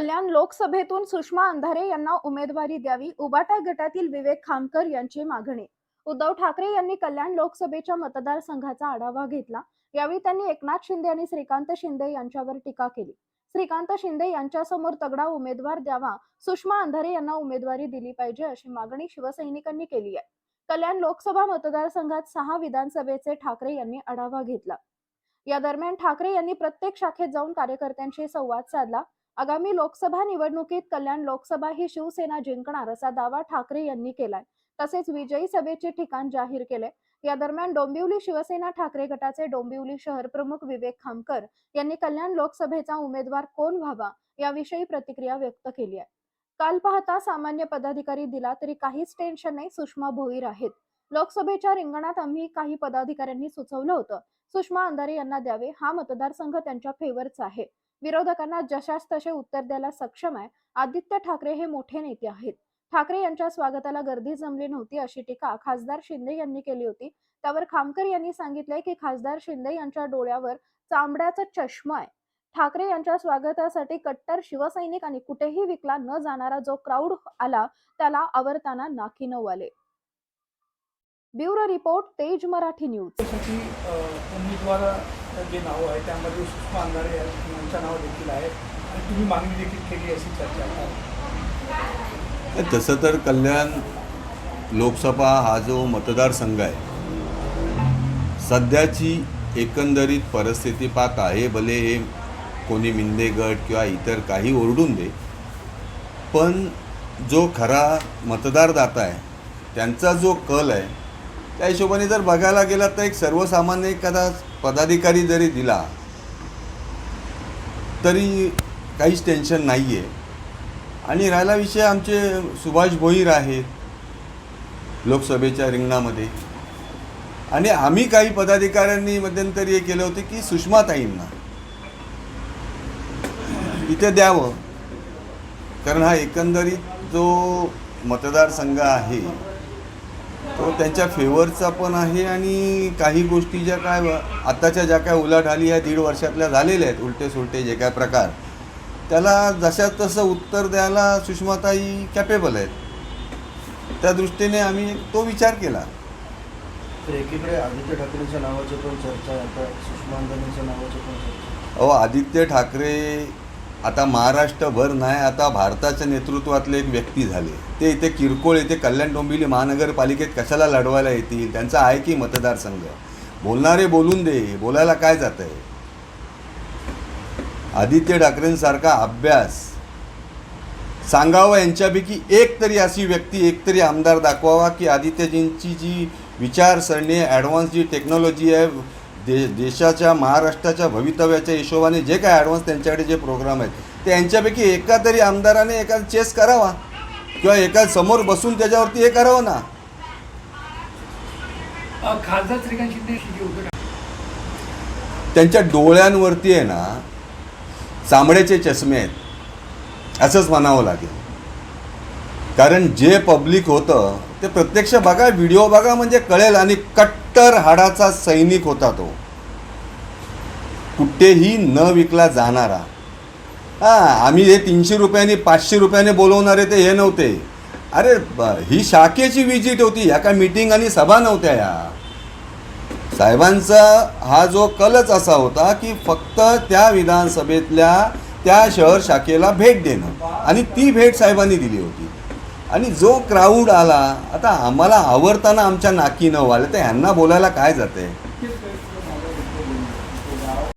कल्याण लोकसभेतून सुषमा अंधारे यांना उमेदवारी द्यावी उबाटा गटातील विवेक खामकर यांची मागणी. उद्धव ठाकरे यांनी कल्याण लोकसभेच्या मतदारसंघाचा आढावा घेतला. यावेळी त्यांनी एकनाथ शिंदे आणि श्रीकांत शिंदे यांच्यावर टीका केली. श्रीकांत शिंदे यांच्यासमोर तगडा उमेदवार द्यावा सुषमा अंधारे यांना उमेदवारी दिली पाहिजे अशी मागणी शिवसैनिकांनी केली आहे. कल्याण लोकसभा मतदारसंघात सहा विधानसभेचे ठाकरे यांनी आढावा घेतला. या दरम्यान ठाकरे यांनी प्रत्येक शाखेत जाऊन कार्यकर्त्यांशी संवाद साधला. आगामी लोकसभा निवडणुकीत कल्याण लोकसभा ही शिवसेना जिंकणार असा दावा ठाकरे यांनी केलाय. तसेच विजयी सभेचे ठिकाण जाहीर केले. या दरम्यान डोंबिवली शिवसेना ठाकरे गटाचे डोंबिवली शहर प्रमुख विवेक खामकर यांनी कल्याण लोकसभेचा उमेदवार कोण व्हावा याविषयी प्रतिक्रिया व्यक्त केली आहे. काल पाहता सामान्य पदाधिकारी दिला तरी काहीच टेन्शन नाही सुषमा भोईर आहेत. लोकसभेच्या रिंगणात आम्ही काही पदाधिकाऱ्यांनी सुचवलं होतं. सुषमा अंधारे यांना द्यावे हा मतदारसंघ त्यांच्या फेवरचा आहे. विरोधकांना जशास तसे उत्तर द्यायला सक्षम आहे. आदित्य ठाकरे हे मोठे नेते आहेत. ठाकरे यांच्या स्वागताला गर्दी जमली नव्हती अशी टीका खासदार शिंदे यांनी केली होती. त्यावर खामकर यांनी सांगितले की खासदार शिंदे यांच्या डोळ्यावर चांबड्याचा चष्मा आहे. ठाकरे यांच्या स्वागतासाठी कट्टर शिवसैनिक आणि कुठेही विकला न जाणारा जो क्राऊड आला त्याला आवरताना नाकीनऊ आले. ब्युरो रिपोर्ट तेज मराठी न्यूज. उमेदवार जे नावं आहे त्यामध्ये सुषमा अंधारे यांचं नाव देखील आहे. आणि तुम्ही मागणी देखील केली अशी चर्चा आहे. तसं तर कल्याण लोकसभा हा जो मतदारसंघ आहे सध्याची एकंदरीत परिस्थिती पाहता हे भले हे कोणी मिंदे गट किंवा इतर काही ओरडून दे पण जो खरा मतदारदाता आहे त्यांचा जो कल आहे त्या हिशोबाने जर बघायला गेला तर एक सर्वसामान्य एखादा पदाधिकारी जरी दिला तरी काहीच टेन्शन नाही आहे आणि राहिला विषय आमचे सुभाष भोईर आहेत लोकसभेच्या रिंगणामध्ये. आणि आम्ही काही पदाधिकाऱ्यांनी मध्यंतरी हे केलं होतं की सुषमाताईंना इथे द्यावं. कारण हा एकंदरीत जो मतदारसंघ आहे तो त्यांच्या फेवरचा पण आहे आणि काही गोष्टी ज्या काय आत्ताच्या ज्या काय उलाढाली या दीड वर्षातल्या झालेल्या आहेत उलटे सुलटे जे काय प्रकार त्याला जशा तसं उत्तर द्यायला सुषमाताई कॅपेबल आहेत. त्या दृष्टीने आम्ही तो विचार केला. तर एकीकडे आदित्य ठाकरेंच्या नावाची पण चर्चा आहे आता सुषमा नावाची पण चर्चा अहो आदित्य ठाकरे आता महाराष्ट्रभर नाही आता भारताच्या नेतृत्वातले एक व्यक्ती झाले. ते इथे किरकोळ येथे कल्याण डोंबिवली महानगरपालिकेत कशाला लढवायला येतील? त्यांचा आहे की मतदारसंघ? बोलणारे बोलून दे बोलायला काय जात आहे आदित्य ठाकरेंसारखा अभ्यास. सांगावा यांच्यापैकी एक तरी अशी व्यक्ती एक तरी आमदार दाखवावा की आदित्यजींची जी विचारसरणी ॲडव्हान्स जी टेक्नॉलॉजी आहे दे देशाच्या महाराष्ट्राच्या भवितव्याच्या हिशोबाने जे काय ॲडव्हान्स त्यांच्याकडे जे प्रोग्राम आहेत ते यांच्यापैकी एका तरी आमदाराने एका चेस करावा. किंवा एका समोर बसून त्याच्यावरती हे करावं ना. खासदार श्रीकांत शिंदे त्यांच्या डोळ्यांवरती आहे ना चामड्याचे चष्मे आहेत. असंच म्हणावं लागेल. कारण जे पब्लिक होतं ते प्रत्यक्ष बघा व्हिडिओ बघा म्हणजे कळेल आणि कट्टर हाडाचा सैनिक होता तो. कुठेही न विकला जाणारा. हां आम्ही हे तीनशे रुपयांनी पाचशे रुपयाने बोलवणारे ते हे नव्हते. अरे ही शाखेची विजिट होती ह्या काय मीटिंग आणि सभा नव्हत्या या. साहेबांचा हा जो कलच असा होता की फक्त त्या विधानसभेतल्या त्या शहर शाखेला भेट देणं. आणि ती भेट साहेबांनी दिली होती. आणि जो क्राऊड आला आता आम्हाला आवडताना आमच्या नाकी न आलं तर ह्यांना बोलायला काय जाते?